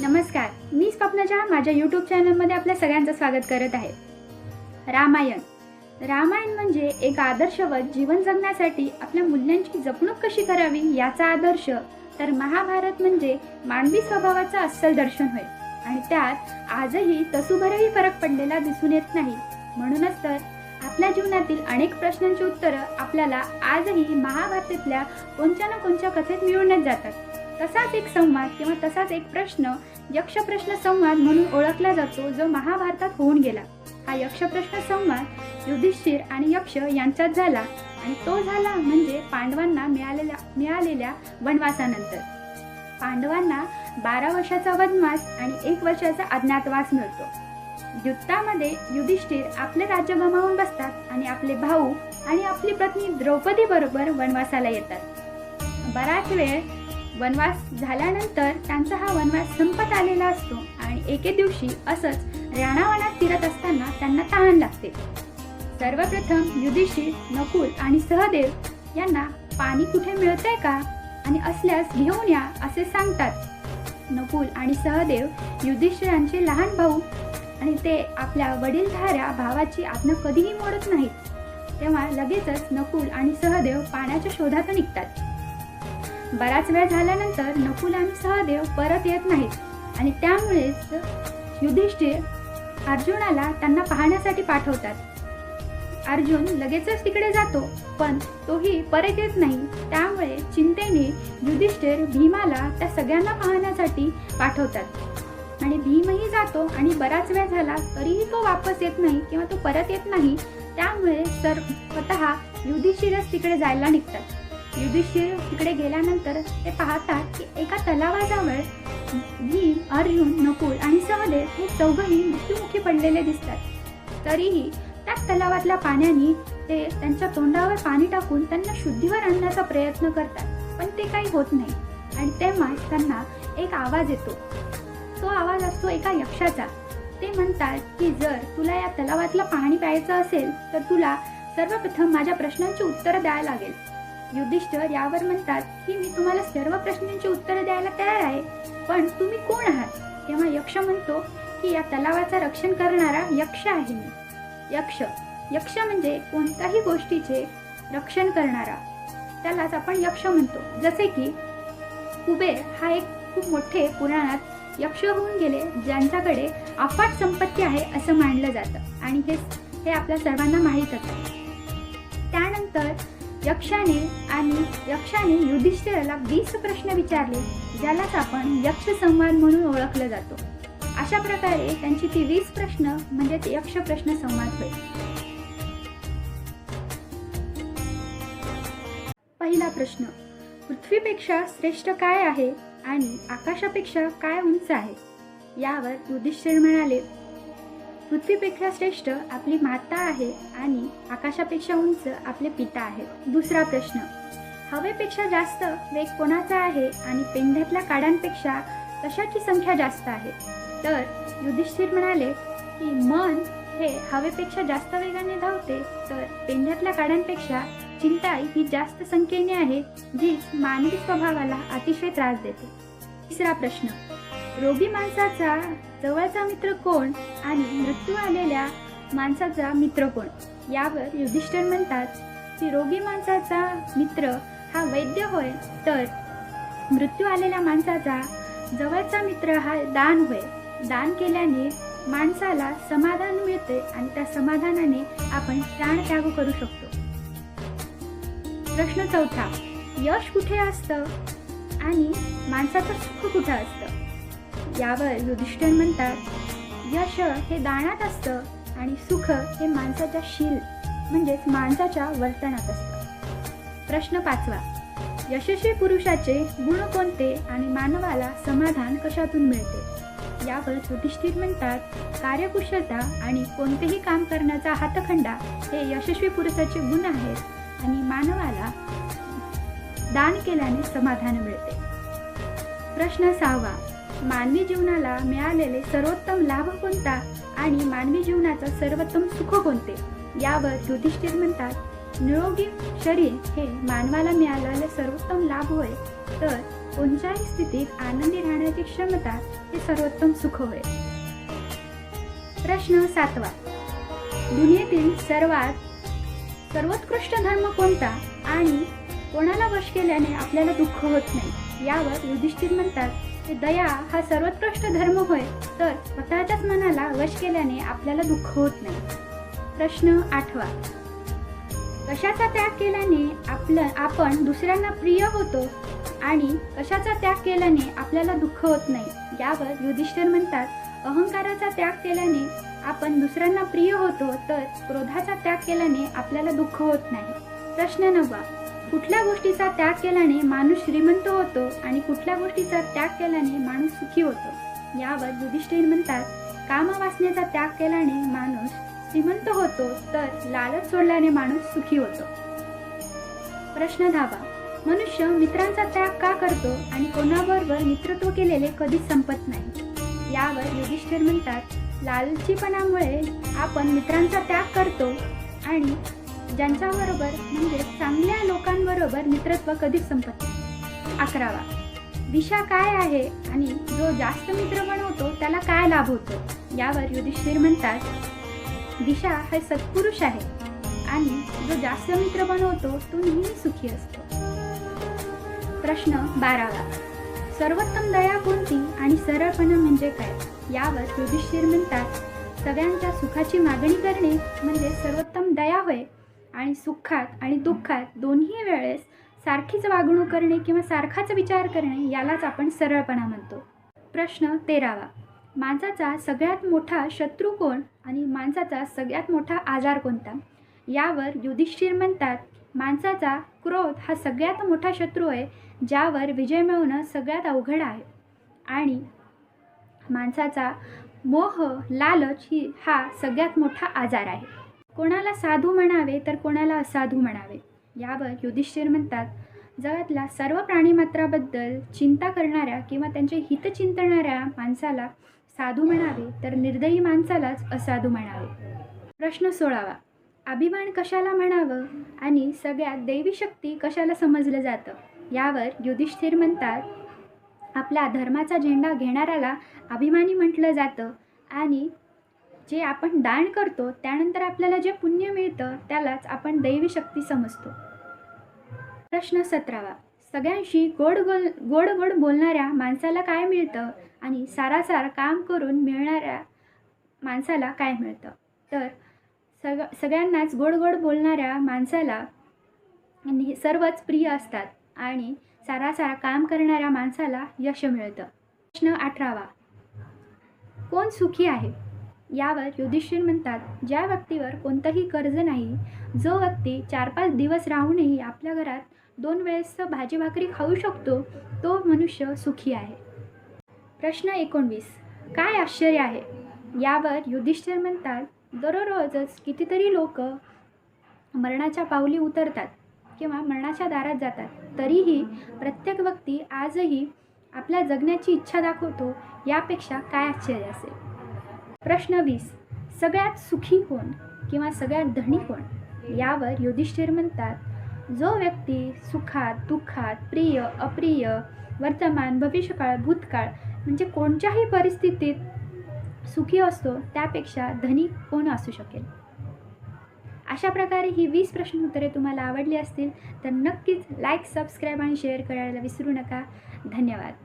नमस्कार मी स्वप्नजा माझ्या यूट्यूब चॅनलमध्ये आपल्या सगळ्यांचं स्वागत करत आहे. रामायण. रामायण म्हणजे एक आदर्शवत जीवन जगण्यासाठी आपल्या मूल्यांची जपणूक कशी करावी याचा आदर्श तर महाभारत म्हणजे मानवी स्वभावाचं अस्सल दर्शन होय. आणि त्यात आजही तसूभरही फरक पडलेला दिसून येत नाही. म्हणूनच तर आपल्या जीवनातील अनेक प्रश्नांची उत्तरं आपल्याला आजही महाभारतातल्या कोणत्या ना कोणत्या कथेत मिळवण्यात जातात. तसाच एक संवाद किंवा तसाच एक प्रश्न यक्षप्रश्न संवाद म्हणून ओळखला जातो जो महाभारतात होऊन गेला. हा यक्षप्रश्न संवाद युधिष्ठिर आणि यक्ष यांच्यात झाला आणि तो झाला म्हणजे पांडवांना मिळालेल्या मिळालेल्या वनवासानंतर. पांडवांना बारा वर्षाचा वनवास आणि एक वर्षाचा अज्ञातवास मिळतो. युद्धामध्ये युधिष्ठिर आपले राज्य गमावून बसतात आणि आपले भाऊ आणि आपली पत्नी द्रौपदी बरोबर वनवासाला येतात. बराच वेळ वनवास झाल्यानंतर त्यांचा हा वनवास संपत आलेला असतो आणि एके दिवशी असंच राणावनात फिरत असताना त्यांना तहान लागते. सर्वप्रथम युधिष्ठिर नकुल आणि सहदेव यांना पाणी कुठे मिळतंय का? आणि असल्यास घेऊन या असे सांगतात. नकुल आणि सहदेव युधिष्ठिरांचे लहान भाऊ आणि ते आपल्या वडीलधाऱ्या भावाची आज्ञा कधीही मोडत नाहीत. तेव्हा लगेचच नकुल आणि सहदेव पाण्याच्या शोधात निघतात. बराच वेळ झाल्यानंतर नकुल आणि सहदेव परत येत नाहीत. आणि त्यामुळेच युधिष्ठिर अर्जुनाला त्यांना पाहण्यासाठी पाठवतात. अर्जुन लगेचच तिकडे जातो पण तोही परत येत नाही. त्यामुळे चिंतेने युधिष्ठिर भीमाला त्या सगळ्यांना पाहण्यासाठी पाठवतात. आणि भीमही जातो आणि बराच वेळ झाला तरीही तो वापस येत नाही किंवा तो परत येत नाही. त्यामुळे सर स्वतः युधिष्ठिरच तिकडे जायला निघतात. युधिष्ठिर तिकडे गेल्यानंतर ते पाहतात की एका तलावाजवळ भीम अर्जुन नकुल आणि सहदेव हे चौघही मृत्युमुखी पडलेले दिसतात. तरीही त्याच तलावातल्या पाण्याने ते त्यांच्या तोंडावर पाणी टाकून त्यांना शुद्धीवर आणण्याचा प्रयत्न करतात पण ते काही होत नाही आणि तेव्हाच त्यांना एक आवाज येतो. तो आवाज असतो एका यक्षाचा. ते म्हणतात की जर तुला या तलावातलं पाणी प्यायचं असेल तर तुला सर्वप्रथम माझ्या प्रश्नांची उत्तरं द्यायला लागेल. युधिष्ठर यावर म्हणतात की मी तुम्हाला सर्व प्रश्नांची उत्तरं द्यायला तयार आहे पण तुम्ही कोण आहात? तेव्हा यक्ष म्हणतो की या तलावाचा रक्षण करणारा यक्ष आहे मी. यक्ष यक्ष म्हणजे कोणत्याही गोष्टीचे रक्षण करणारा. त्यालाच आपण यक्ष म्हणतो. जसे की कुबेर हा एक खूप मोठे पुराणात यक्ष होऊन गेले ज्यांच्याकडे अफाट संपत्ती आहे असं मानलं जातं. आणि हे हे आपल्या सर्वांना माहीत असतं त्यानंतर यक्षाने आणि यक्षाने युधिष्ठिराला वीस प्रश्न विचारले ज्यालाच आपण यक्ष संवाद म्हणून ओळखलं जातो. अशा प्रकारे त्यांची ती वीस प्रश्न म्हणजे यक्ष प्रश्न संवाद होय. पहिला प्रश्न पृथ्वीपेक्षा श्रेष्ठ काय आहे आणि आकाशापेक्षा काय उंच आहे? यावर युधिष्ठिर म्हणाले पृथ्वीपेक्षा श्रेष्ठ आपली माता आहे आणि आकाशापेक्षा उंच आपले पिता आहेत. दुसरा प्रश्न. हवेपेक्षा जास्त वेग कोणाचा आहे आणि पेंढ्यातल्या काड्यांपेक्षा कशाची संख्या जास्त आहे? तर युधिष्ठिर म्हणाले की मन हे हवेपेक्षा जास्त वेगाने धावते तर पेंढ्यातल्या काड्यांपेक्षा चिंता ही जास्त संख्येने आहे जी मानवी स्वभावाला अतिशय त्रास देते. तिसरा प्रश्न. रोगी माणसाचा जवळचा मित्र कोण आणि मृत्यू आलेल्या माणसाचा मित्र कोण? यावर युधिष्ठिर म्हणतात की रोगी माणसाचा मित्र हा वैद्य होय तर मृत्यू आलेल्या माणसाचा जवळचा मित्र हा दान होय. दान केल्याने माणसाला समाधान मिळते आणि त्या समाधानाने आपण प्राण त्याग करू शकतो. प्रश्न चौथा. यश कुठे असतं? आणि माणसाचं सुख कुठं असतं? यावर युधिष्ठिर म्हणतात यश हे दानात असतं आणि सुख हे माणसाच्या शील म्हणजेच माणसाच्या वर्तनात असतं. प्रश्न पाचवा यशस्वी पुरुषाचे गुण कोणते आणि मानवाला समाधान कशातून मिळते? यावर युधिष्ठिर म्हणतात कार्यकुशलता आणि कोणतेही काम करण्याचा हातखंडा हे यशस्वी पुरुषाचे गुण आहेत आणि मानवाला दान केल्याने समाधान मिळते. प्रश्न सहावा. मानवी जीवनाला मिळालेले सर्वोत्तम लाभ कोणता आणि मानवी जीवनाचं सर्वोत्तम सुख कोणते? यावर युधिष्ठिर म्हणतात निरोगी शरीर हे मानवाला मिळालेले सर्वोत्तम लाभ होय तर कोणत्याही स्थितीत आनंदी राहण्याची क्षमता हे सर्वोत्तम सुख होय. प्रश्न सातवा. दुनियेतील सर्वात सर्वोत्कृष्ट धर्म कोणता आणि कोणाला वश केल्याने आपल्याला दुःख होत नाही? यावर युधिष्ठिर म्हणतात की दया हा सर्वोत्कृष्ट धर्म होय तर स्वतःच्याच मनाला वश केल्याने आपल्याला दुःख होत नाही. प्रश्न आठवा. कशाचा त्याग केल्याने आपलं आपण दुसऱ्यांना प्रिय होतो आणि कशाचा त्याग केल्याने आपल्याला दुःख होत नाही? यावर युधिष्ठिर म्हणतात अहंकाराचा त्याग केल्याने आपण दुसऱ्यांना प्रिय होतो तर क्रोधाचा त्याग केल्याने आपल्याला दुःख होत नाही. प्रश्न नववा. कुठल्या गोष्टीचा त्याग केल्याने माणूस श्रीमंत होतो आणि कुठल्या गोष्टीचा त्याग केल्याने माणूस सुखी होतो? यावर युधिष्ठिर म्हणतात कामवासनेचा त्याग केल्याने माणूस श्रीमंत होतो तर लालच सोडल्याने माणूस सुखी होतो. प्रश्न धावा. मनुष्य मित्रांचा त्याग का करतो आणि कोणाबरोबर मित्रत्व केलेले कधीच संपत नाही? यावर युधिष्ठिर म्हणतात लालचीपणामुळे आपण मित्रांचा त्याग करतो आणि ज्यांच्याबरोबर म्हणजे चांगल्या लोकांबरोबर मित्रत्व कधीच संपत नाही. अकरावा दिशा काय आहे आणि जो जास्त मित्र बनवतो त्याला काय लाभ होतो? यावर युधिष्ठिर म्हणतात दिशा हा सत्पुरुष आहे आणि जो जास्त मित्र बनवतो तो नेहमी सुखी असतो. प्रश्न बारावा सर्वोत्तम दया कोणती आणि सरळपणा म्हणजे काय? यावर युधिष्ठिर म्हणतात सगळ्यांच्या सुखाची मागणी करणे म्हणजे सर्वोत्तम दया होय. आणि सुखात आणि दुःखात दोन्ही वेळेस सारखीच वागणूक करणे किंवा सारखाच विचार करणे यालाच आपण सरळपणा म्हणतो. प्रश्न तेरावा. माणसाचा सगळ्यात मोठा शत्रू कोण आणि माणसाचा सगळ्यात मोठा आजार कोणता? यावर युधिष्ठिर म्हणतात माणसाचा क्रोध हा सगळ्यात मोठा शत्रू आहे ज्यावर विजय मिळवणं सगळ्यात अवघड आहे. आणि माणसाचा मोह लालच ही हा सगळ्यात मोठा आजार आहे. कोणाला साधू म्हणावे तर कोणाला असाधू म्हणावे. यावर युधिष्ठिर म्हणतात जगातल्या सर्व प्राणीमात्राबद्दल चिंता करणाऱ्या किंवा त्यांचे हित चिंतणाऱ्या माणसाला साधू म्हणावे तर निर्दयी माणसालाच असाधू म्हणावे. प्रश्न सोळावा. अभिमान कशाला म्हणावं आणि सगळ्यात दैवी शक्ती कशाला समजलं जातं? यावर युधिष्ठिर म्हणतात आपला धर्माचा झेंडा घेणाऱ्याला अभिमानी म्हटलं जातं आणि जे आपण दान करतो त्यानंतर आपल्याला जे पुण्य मिळतं त्यालाच आपण दैवी शक्ती समजतो. प्रश्न सतरावा. सगळ्यांशी गोड गोल गोड गोड बोलणाऱ्या माणसाला काय मिळतं आणि सारासार काम करून मिळणाऱ्या माणसाला काय मिळतं? तर सग सगळ्यांनाच गोड गोड बोलणाऱ्या माणसाला सर्वच प्रिय असतात आणि सारासार काम करणाऱ्या माणसाला यश मिळतं. प्रश्न अठरावा. कोण सुखी आहे? यावर युधिष्ठिर म्हणतात ज्या व्यक्तीवर कोणतंही कर्ज नाही जो व्यक्ती चार पाच दिवस राहूनही आपल्या घरात दोन वेळेस भाजी भाकरी खाऊ शकतो तो मनुष्य सुखी आहे. प्रश्न एकोणवीस. काय आश्चर्य आहे? यावर युधिष्ठिर म्हणतात दररोजच कितीतरी लोक मरणाच्या पावली उतरतात किंवा मरणाच्या दारात जातात. तरीही प्रत्येक व्यक्ती आजही आपल्या जगण्याची इच्छा दाखवतो यापेक्षा काय आश्चर्य असेल? प्रश्न वीस. सगळ्यात सुखी कोण किंवा सगळ्यात धनी कोण? यावर युधिष्ठिर म्हणतात जो व्यक्ती सुखात दुःखात प्रिय अप्रिय वर्तमान भविष्यकाळ भूतकाळ म्हणजे कोणत्याही परिस्थितीत सुखी असतो त्यापेक्षा धनी कोण असू शकेल? अशा प्रकारे ही वीस प्रश्न उत्तरे तुम्हाला आवडली असतील तर नक्कीच लाईक सबस्क्राईब आणि शेअर करायला विसरू नका. धन्यवाद.